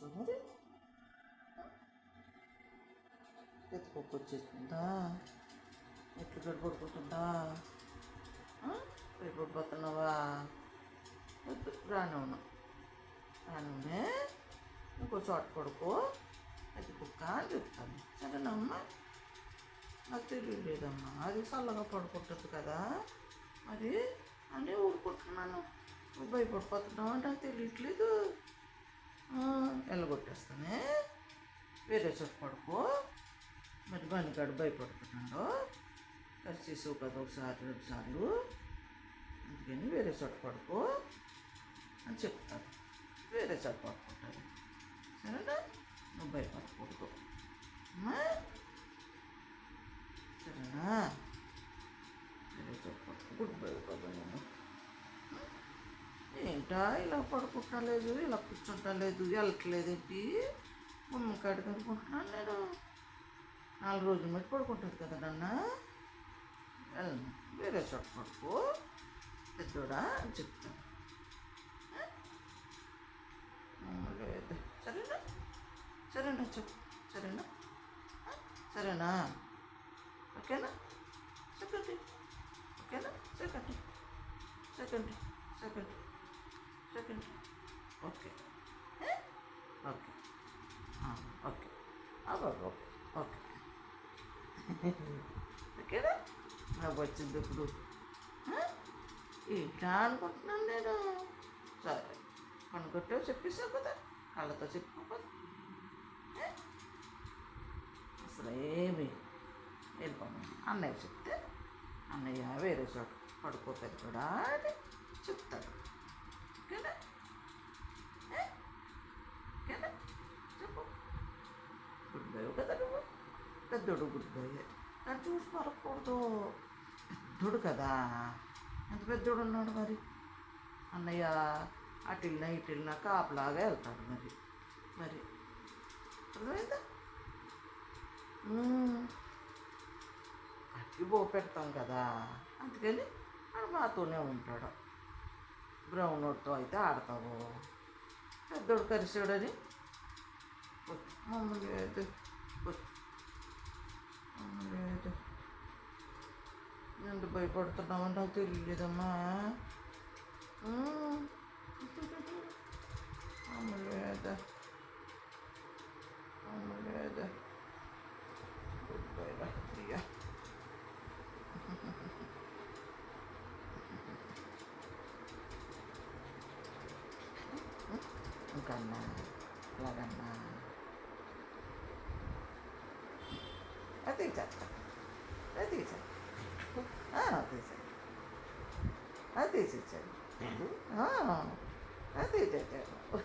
కూర్చో మరి ఎత్తుకోకు వచ్చేస్తుందా? ఎట్లు గడి గడిపడిపోతున్నావా? పడిపోతున్నావా వద్దు రానున్నా రానునే ఇంకో చోట పడుకో. అది కుక్క అని చెప్తాను. సరేనమ్మా నాకు తెలియలేదమ్మా. అది చల్లగా పడుకుంటుంది కదా. మరి అని ఊరుకుంటున్నాను. భయపడిపోతున్నావు? అంటే నాకు తెలియట్లేదు. ఎల్లగొట్టేస్తానే వేరే చోట పడుకో మరి బానికాడు భయపడుతున్నాడు. కలిసి కదా ఒకసారి రెండు సార్లు. అందుకని వేరే చోట పడుకో అని చెప్తాను వేరే చోట పడుకుంటాను సరేనా? నువ్వు భయపడకూడదు అమ్మా సరేనా వేరే చోట పడుకోకూడదు భయపడదు నేను ఏంటా ఇలా పడుకుంటా లేదు ఇలా కూర్చుంటా లేదు వెళ్ళట్లేదేంటి? మమ్మీ కాడికి అనుకుంటున్నాను నేను. నాలుగు రోజులు మట్టి పడుకుంటుంది కదా నాన్న. వెళ్ళను వేరే చోట పడుకో. పెద్దోడా అని చెప్తాను. లేదు. సరేనా? సరేనా చెప్పు. సరేనా? సరేనా? ఓకేనా? సెకండ్. ఓకేనా? సెకండ్. సెకండ్. సెకండ్. ఓకే ఏ? ఓకే ఓకే అబ్బా ఓకే ఓకే ఓకేనా నాకు వచ్చింది ఇప్పుడు? ఏంటా అనుకుంటున్నాను నేను సరే కొనుక్కొట్టో చెప్పేసావు కదా కళ్ళతో చెప్పుకోకపోతే? అసలు ఏమి వెళ్ళిపోను అన్నయ్య చెప్తే అన్నయ్య వేరే చోట పడుకోలేదు కూడా అని చెప్తాడు చెప్పు గుడ్ బై కదా నువ్వు? పెద్దోడు గుడ్ బై కానీ చూసి పడకూడదు పెద్దోడు కదా? ఎంత పెద్దోడు ఉన్నాడు మరి? అన్నయ్య అటు వెళ్ళినా ఇటు వెళ్ళినా కాపలాగా వెళ్తాడు మరి. మరి. అర్థమైందా. అట్టి బో పెడతాం కదా. అందుకని వాడు మాతోనే ఉంటాడు. బ్రౌన్ నోట్తో అయితే ఆడతావు పెద్దోడు కరిసాడని వద్దు. మమ్మల్ని లేదు వద్దు. మమ్మల్ని లేదు ఎంత กันมาทあていちゃった。あていちゃった。ああ、あいちゃった。あていちゃった。ああ、あていちゃった。あ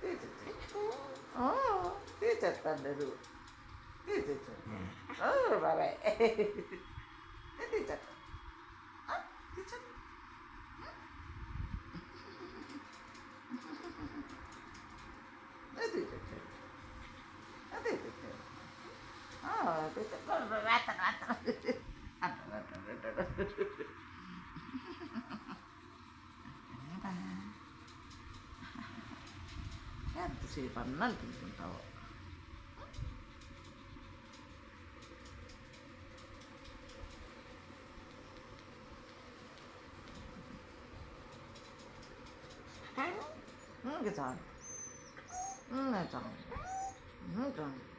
ていちゃった。んだる。ていちゃった。ああ、ばばい。あちゃった。あ、てちゃった。ఎంతసేపు అన్నా అనుకుంటుంటావు ఇంకా చాలు ఇంకా చాలు ఇంకా చాలు చాలా బాబా చాలా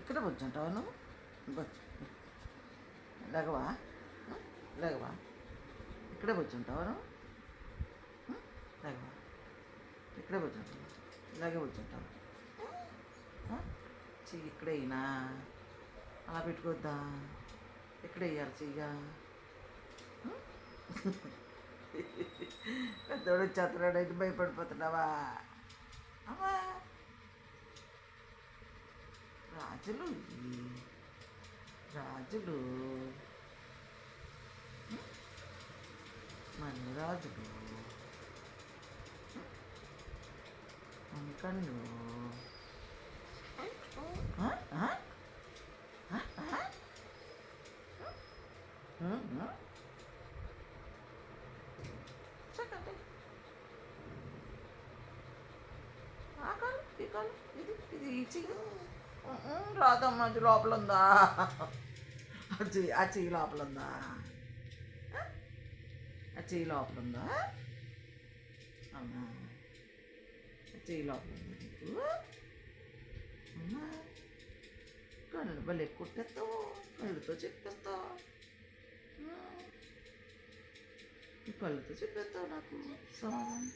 ఇక్కడ కూర్చుంటావు నువ్వు? కూర్చో. లేగవా లేగవా ఇక్కడే కూర్చుంటావు నువ్వు? ఉం? లేగవా ఇక్కడే కూర్చుంటావు? ఇలాగే కూర్చుంటావు? చెయ్యి ఇక్కడే అయినా అలా పెట్టుకోద్దా ఇక్కడే వేయాలి చెయ్యగా పెద్దవాడు పెద్దోడు అయితే భయపడిపోతున్నావా? అమ్మా రాజులు. ఇవి. రాజులు. మన రాజులు అంకళ్ళు ఆ? ఆ? ఆ? ఆ? ఆ? ఆ? చక్కటి ఇది ఇది రాదమ్మా అది లోపల ఉందా ఆ చెయ్యి ఆ చెయ్యి లోపల ఉందా ఆ? చెయ్యి లోపల ఉందా అమ్మా ఆ చెయ్యి లోపల ఉందా నీకు? అమ్మా కళ్ళు భలే కుట్టేస్తావు కళ్ళుతో చెప్పేస్తావు. కళ్ళుతో చెప్పేస్తావు నాకు. సమాధానం.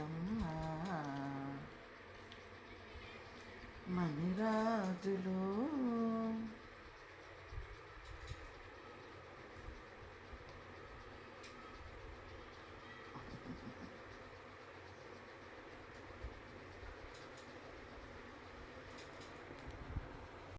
ఉమ్. మణిరాజులో